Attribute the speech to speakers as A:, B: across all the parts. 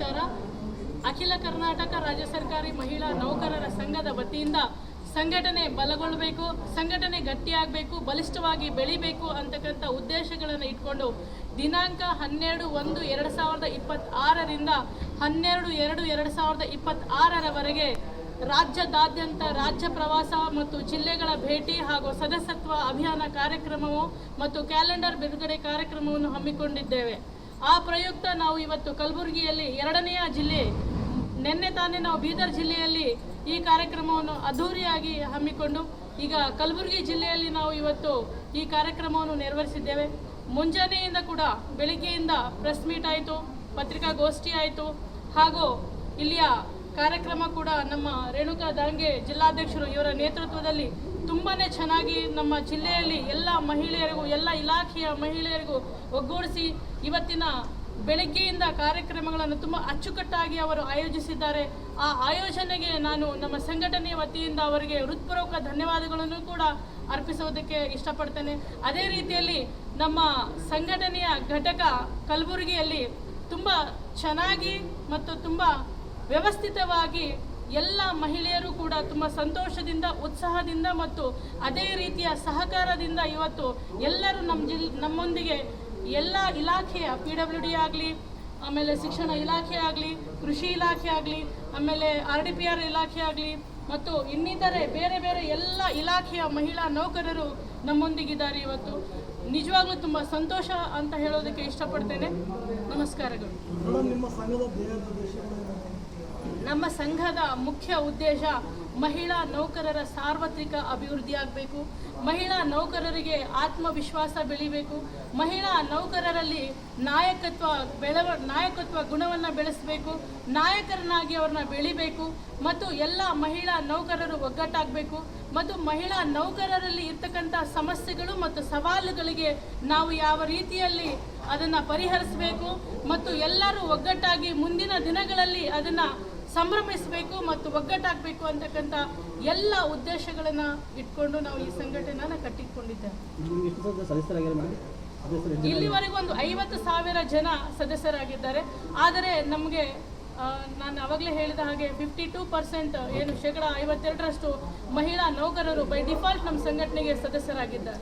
A: ನಮಸ್ಕಾರ ಅಖಿಲ ಕರ್ನಾಟಕ ರಾಜ್ಯ ಸರ್ಕಾರಿ ಮಹಿಳಾ ನೌಕರರ ಸಂಘದ ವತಿಯಿಂದ ಸಂಘಟನೆ ಬಲಗೊಳ್ಳಬೇಕು ಸಂಘಟನೆ ಗಟ್ಟಿಯಾಗಬೇಕು, ಬಲಿಷ್ಠವಾಗಿ ಬೆಳಿಬೇಕು ಅಂತಕ್ಕಂಥ ಉದ್ದೇಶಗಳನ್ನು ಇಟ್ಕೊಂಡು ದಿನಾಂಕ ಹನ್ನೆರಡು ಒಂದು ಎರಡು ಸಾವಿರದ ಇಪ್ಪತ್ತಾರರಿಂದ ಹನ್ನೆರಡು ಎರಡು ಎರಡು ಸಾವಿರದ ಇಪ್ಪತ್ತಾರರವರೆಗೆ ರಾಜ್ಯದಾದ್ಯಂತ ರಾಜ್ಯ ಪ್ರವಾಸ ಮತ್ತು ಜಿಲ್ಲೆಗಳ ಭೇಟಿ ಹಾಗೂ ಸದಸ್ಯತ್ವ ಅಭಿಯಾನ ಕಾರ್ಯಕ್ರಮವು ಮತ್ತು ಕ್ಯಾಲೆಂಡರ್ ಬಿಡುಗಡೆ ಕಾರ್ಯಕ್ರಮವನ್ನು ಹಮ್ಮಿಕೊಂಡಿದ್ದೇವೆ. ಆ ಪ್ರಯುಕ್ತ ನಾವು ಇವತ್ತು ಕಲಬುರಗಿಯಲ್ಲಿ ಎರಡನೆಯ ಜಿಲ್ಲೆ, ನಿನ್ನೆ ತಾನೇ ನಾವು ಬೀದರ್ ಜಿಲ್ಲೆಯಲ್ಲಿ ಈ ಕಾರ್ಯಕ್ರಮವನ್ನು ಅದ್ಧೂರಿಯಾಗಿ ಹಮ್ಮಿಕೊಂಡು ಈಗ ಕಲಬುರಗಿ ಜಿಲ್ಲೆಯಲ್ಲಿ ನಾವು ಇವತ್ತು ಈ ಕಾರ್ಯಕ್ರಮವನ್ನು ನೆರವೇರಿಸಿದ್ದೇವೆ ಮುಂಜಾನೆಯಿಂದ ಕೂಡ ಬೆಳಿಗ್ಗೆಯಿಂದ ಪ್ರೆಸ್ ಮೀಟ್ ಆಯಿತು, ಪತ್ರಿಕಾಗೋಷ್ಠಿ ಆಯಿತು. ಹಾಗೂ ಇಲ್ಲಿಯ ಕಾರ್ಯಕ್ರಮ ಕೂಡ ನಮ್ಮ ರೇಣುಕಾ ದಾಂಗೆ ಜಿಲ್ಲಾಧ್ಯಕ್ಷರು ಇವರ ನೇತೃತ್ವದಲ್ಲಿ ತುಂಬಾ ಚೆನ್ನಾಗಿ ನಮ್ಮ ಜಿಲ್ಲೆಯಲ್ಲಿ ಎಲ್ಲ ಮಹಿಳೆಯರಿಗೂ, ಎಲ್ಲ ಇಲಾಖೆಯ ಮಹಿಳೆಯರಿಗೂ ಒಗ್ಗೂಡಿಸಿ ಇವತ್ತಿನ ಬೆಳಗ್ಗೆಯಿಂದ ಕಾರ್ಯಕ್ರಮಗಳನ್ನು ತುಂಬ ಅಚ್ಚುಕಟ್ಟಾಗಿ ಅವರು ಆಯೋಜಿಸಿದ್ದಾರೆ. ಆ ಆಯೋಜನೆಗೆ ನಾನು ನಮ್ಮ ಸಂಘಟನೆಯ ವತಿಯಿಂದ ಅವರಿಗೆ ಹೃತ್ಪೂರ್ವಕ ಧನ್ಯವಾದಗಳನ್ನು ಕೂಡ ಅರ್ಪಿಸುವುದಕ್ಕೆ ಇಷ್ಟಪಡ್ತೇನೆ. ಅದೇ ರೀತಿಯಲ್ಲಿ ನಮ್ಮ ಸಂಘಟನೆಯ ಘಟಕ ಕಲಬುರಗಿಯಲ್ಲಿ ತುಂಬ ಚೆನ್ನಾಗಿ ಮತ್ತು ತುಂಬ ವ್ಯವಸ್ಥಿತವಾಗಿ ಎಲ್ಲ ಮಹಿಳೆಯರು ಕೂಡ ತುಂಬ ಸಂತೋಷದಿಂದ, ಉತ್ಸಾಹದಿಂದ ಮತ್ತು ಅದೇ ರೀತಿಯ ಸಹಕಾರದಿಂದ ಇವತ್ತು ಎಲ್ಲರೂ ನಮ್ಮ ಜಿಲ್, ನಮ್ಮೊಂದಿಗೆ ಎಲ್ಲ ಇಲಾಖೆಯ ಪಿ ಡಬ್ಲ್ಯೂ ಡಿ ಆಗಲಿ, ಆಮೇಲೆ ಶಿಕ್ಷಣ ಇಲಾಖೆ ಆಗಲಿ, ಕೃಷಿ ಇಲಾಖೆ ಆಗಲಿ, ಆಮೇಲೆ ಆರ್ ಡಿ ಪಿ ಆರ್ ಇಲಾಖೆ ಆಗಲಿ ಮತ್ತು ಇನ್ನಿತರೆ ಬೇರೆ ಬೇರೆ ಎಲ್ಲ ಇಲಾಖೆಯ ಮಹಿಳಾ ನೌಕರರು ನಮ್ಮೊಂದಿಗಿದ್ದಾರೆ ಇವತ್ತು. ನಿಜವಾಗ್ಲೂ ತುಂಬ ಸಂತೋಷ ಅಂತ ಹೇಳೋದಕ್ಕೆ ಇಷ್ಟಪಡ್ತೇನೆ. ನಮಸ್ಕಾರಗಳು.
B: ನಿಮ್ಮ ಸಂಘದ
A: ಮುಖ್ಯ ಉದ್ದೇಶ ಮಹಿಳಾ ನೌಕರರ ಸಾರ್ವತ್ರಿಕ ಅಭಿವೃದ್ಧಿ ಆಗಬೇಕು. ಮಹಿಳಾ ನೌಕರರಿಗೆ ಆತ್ಮವಿಶ್ವಾಸ ಬೆಳಿಬೇಕು. ಮಹಿಳಾ ನೌಕರರಲ್ಲಿ ನಾಯಕತ್ವ ಬೆಳವ, ನಾಯಕತ್ವ ಗುಣವನ್ನು ಬೆಳೆಸಬೇಕು. ನಾಯಕರನ್ನಾಗಿ ಅವ್ರನ್ನ ಬೆಳಿಬೇಕು. ಮತ್ತು ಎಲ್ಲ ಮಹಿಳಾ ನೌಕರರು ಒಗ್ಗಟ್ಟಾಗಬೇಕು. ಮತ್ತು ಮಹಿಳಾ ನೌಕರರಲ್ಲಿ ಇರ್ತಕ್ಕಂಥ ಸಮಸ್ಯೆಗಳು ಮತ್ತು ಸವಾಲುಗಳಿಗೆ ನಾವು ಯಾವ ರೀತಿಯಲ್ಲಿ ಅದನ್ನು ಪರಿಹರಿಸಬೇಕು. ಮತ್ತು ಎಲ್ಲರೂ ಒಗ್ಗಟ್ಟಾಗಿ ಮುಂದಿನ ದಿನಗಳಲ್ಲಿ ಅದನ್ನು ಸಂಭ್ರಮಿಸಬೇಕು ಮತ್ತು ಒಗ್ಗಟ್ಟಾಗಬೇಕು ಅಂತಕ್ಕಂಥ ಎಲ್ಲ ಉದ್ದೇಶಗಳನ್ನು ಇಟ್ಕೊಂಡು ನಾವು ಈ ಸಂಘಟನೆನ ಕಟ್ಟಿಕೊಂಡಿದ್ದೇವೆ ಇಲ್ಲಿವರೆಗೂ ಒಂದು ಐವತ್ತು ಸಾವಿರ ಜನ ಸದಸ್ಯರಾಗಿದ್ದಾರೆ. ಆದರೆ ನಮಗೆ ನಾನು ಅವಾಗಲೇ ಹೇಳಿದ ಹಾಗೆ ಫಿಫ್ಟಿ ಟೂ ಪರ್ಸೆಂಟ್ ಏನು ಶೇಕಡ ಐವತ್ತೆರಡರಷ್ಟು ಮಹಿಳಾ ನೌಕರರು ಬೈ ಡಿಫಾಲ್ಟ್ ನಮ್ಮ ಸಂಘಟನೆಗೆ ಸದಸ್ಯರಾಗಿದ್ದಾರೆ.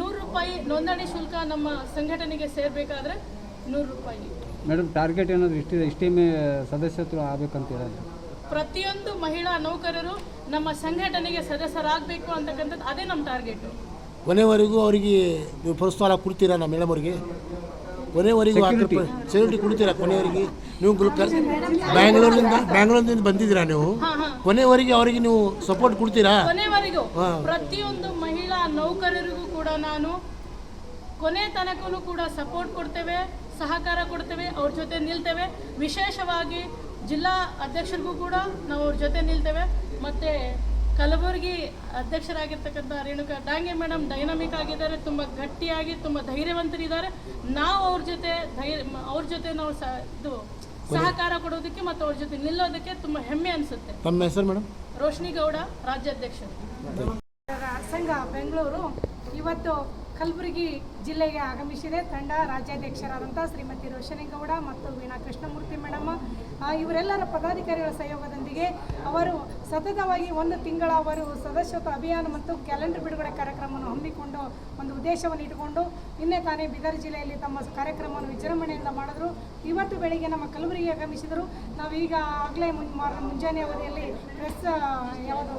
A: ನೂರು ರೂಪಾಯಿ ನೋಂದಣಿ ಶುಲ್ಕ ನಮ್ಮ ಸಂಘಟನೆಗೆ ಸೇರಬೇಕಾದ್ರೆ ನೂರು ರೂಪಾಯಿ.
C: ಮೇಡಮ್ ಟಾರ್ಗೆಟ್ ಏನಾದರೂ ಇಷ್ಟಿದೆ ಇಷ್ಟೇ ಸದಸ್ಯತ್ವ ಆಗ್ಬೇಕಂತ ಇರೋದು?
A: ಪ್ರತಿಯೊಂದು ಮಹಿಳಾ ನೌಕರರು ನಮ್ಮ ಸಂಘಟನೆಗೆ ಸದಸ್ಯರಾಗಬೇಕು ಅಂತಕ್ಕಂಥದ್ದು ಅದೇ ನಮ್ಮ ಟಾರ್ಗೆಟು.
D: ಕೊನೆವರೆಗೂ ಅವರಿಗೆ ನೀವು ಪ್ರೋತ್ಸಾಹ ಕೊಡ್ತೀರಾ ನಮ್ಮ ಮೇಡಮ್ ಅವರಿಗೆ? ಕೊನೆವರೆಗೂ ಸೆಕ್ಯೂರಿಟಿ ಕೊಡ್ತೀರಾ ಕೊನೆವರೆಗೆ ನೀವು ಗ್ರೂಪ್ ಬ್ಯಾಂಗ್ಳೂರಿಂದ ಬ್ಯಾಂಗ್ಳೂರಿಂದ ಬಂದಿದ್ದೀರಾ ನೀವು? ಕೊನೆವರೆಗೆ ಅವರಿಗೆ ನೀವು ಸಪೋರ್ಟ್ ಕೊಡ್ತೀರಾ?
A: ಕೊನೆವರೆಗೂ. ಪ್ರತಿಯೊಂದು ಮಹಿಳಾ ನೌಕರರಿಗೂ ಕೂಡ ನಾನು ಕೊನೆ ತನಕನೂ ಕೂಡ ಸಪೋರ್ಟ್ ಕೊಡ್ತೇವೆ. ಸಹಕಾರ ಕೊಡ್ತೇವೆ ಅವ್ರ ಜೊತೆ ನಿಲ್ತೇವೆ. ವಿಶೇಷವಾಗಿ ಜಿಲ್ಲಾ ಅಧ್ಯಕ್ಷರಿಗೂ ಕೂಡ ನಾವು ಅವ್ರ ಜೊತೆ ನಿಲ್ತೇವೆ. ಮತ್ತು ಕಲಬುರಗಿ ಅಧ್ಯಕ್ಷರಾಗಿರ್ತಕ್ಕಂಥ ರೇಣುಕಾ ಡಾಂಗೆ ಮೇಡಮ್ ಡೈನಾಮಿಕ್ ಆಗಿದ್ದಾರೆ ತುಂಬ ಗಟ್ಟಿಯಾಗಿ ತುಂಬ ಧೈರ್ಯವಂತರಿದ್ದಾರೆ. ನಾವು ಅವ್ರ ಜೊತೆ ಧೈರ್ಯ ಅವ್ರ ಜೊತೆ ನಾವು ಸ ಇದು ಸಹಕಾರ ಕೊಡೋದಕ್ಕೆ ಮತ್ತು ಅವ್ರ ಜೊತೆ ನಿಲ್ಲೋದಕ್ಕೆ ತುಂಬ ಹೆಮ್ಮೆ ಅನಿಸುತ್ತೆ.
D: ತಮ್ಮ ಹೆಸರು ಮೇಡಮ್
A: ರೋಶ್ನಿ ಗೌಡ ರಾಜ್ಯಾಧ್ಯಕ್ಷರು.
E: ಸಂಘ ಬೆಂಗಳೂರು ಇವತ್ತು ಕಲಬುರಗಿ ಜಿಲ್ಲೆಗೆ ಆಗಮಿಸಿದೆ ತಂಡ ರಾಜ್ಯಾಧ್ಯಕ್ಷರಾದಂಥ ಶ್ರೀಮತಿ ರೋಷನಿಗೌಡ ಮತ್ತು ವೀಣಾ ಕೃಷ್ಣಮೂರ್ತಿ ಮೇಡಮ್ ಇವರೆಲ್ಲರ ಪದಾಧಿಕಾರಿಗಳ ಸಹಯೋಗದೊಂದಿಗೆ ಅವರು ಸತತವಾಗಿ ಒಂದು ತಿಂಗಳ ಅವರು ಸದಸ್ಯತ್ವ ಅಭಿಯಾನ ಮತ್ತು ಕ್ಯಾಲೆಂಡರ್ ಬಿಡುಗಡೆ ಕಾರ್ಯಕ್ರಮವನ್ನು ಹಮ್ಮಿಕೊಂಡು ಒಂದು ಉದ್ದೇಶವನ್ನು ಇಟ್ಟುಕೊಂಡು ನಿನ್ನೆ ತಾನೇ ಬೀದರ್ ಜಿಲ್ಲೆಯಲ್ಲಿ ತಮ್ಮ ಕಾರ್ಯಕ್ರಮವನ್ನು ವಿಜೃಂಭಣೆಯಿಂದ ಮಾಡಿದ್ರು. ಇವತ್ತು ಬೆಳಿಗ್ಗೆ ನಮ್ಮ ಕಲಬುರಗಿ ಆಗಮಿಸಿದರು. ನಾವು ಈಗ ಆಗಲೇ ಮುಂಜಾನೆ ಅವಧಿಯಲ್ಲಿ ಪ್ರೆಸ್ ಯಾವುದು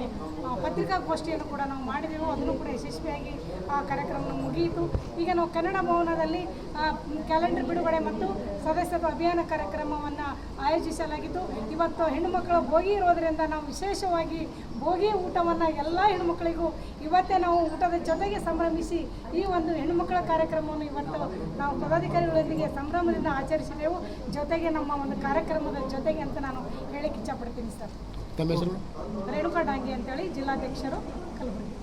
E: ಪತ್ರಿಕಾಗೋಷ್ಠಿಯನ್ನು ಕೂಡ ನಾವು ಮಾಡಿದೆವು. ಅದನ್ನು ಕೂಡ ಯಶಸ್ವಿಯಾಗಿ ಆ ಕಾರ್ಯಕ್ರಮ ಮುಗಿಯಿತು. ಈಗ ನಾವು ಕನ್ನಡ ಭವನದಲ್ಲಿ ಕ್ಯಾಲೆಂಡರ್ ಬಿಡುಗಡೆ ಮತ್ತು ಸದಸ್ಯತ್ವ ಅಭಿಯಾನ ಕಾರ್ಯಕ್ರಮವನ್ನು ಆಯೋಜಿಸಲಾಗಿತ್ತು ಇವತ್ತು ಹೆಣ್ಣುಮಕ್ಕಳ ಭೋಗಿ ಇರೋದರಿಂದ ನಾವು ವಿಶೇಷವಾಗಿ ಭೋಗಿ ಊಟವನ್ನು ಎಲ್ಲ ಹೆಣ್ಣುಮಕ್ಕಳಿಗೂ ಇವತ್ತೇ ನಾವು ಊಟದ ಜೊತೆಗೆ ಸಂಭ್ರಮಿಸಿ ಈ ಒಂದು ಹೆಣ್ಣುಮಕ್ಕಳ ಕಾರ್ಯಕ್ರಮವನ್ನು ಇವತ್ತು ನಾವು ಪದಾಧಿಕಾರಿಗಳೊಂದಿಗೆ ಸಂಭ್ರಮದಿಂದ ಆಚರಿಸಿದೆವು. ಜೊತೆಗೆ ನಮ್ಮ ಒಂದು ಕಾರ್ಯಕ್ರಮದ ಜೊತೆಗೆ ಅಂತ ನಾನು ಹೇಳಕ್ಕೆ ಇಚ್ಛಪಡ್ತೀನಿ ಸರ್. ರೇಣುಕಾ ಡಾಂಗಿ ಅಂತೇಳಿ ಜಿಲ್ಲಾಧ್ಯಕ್ಷರು ಕಲಬುರಗಿ.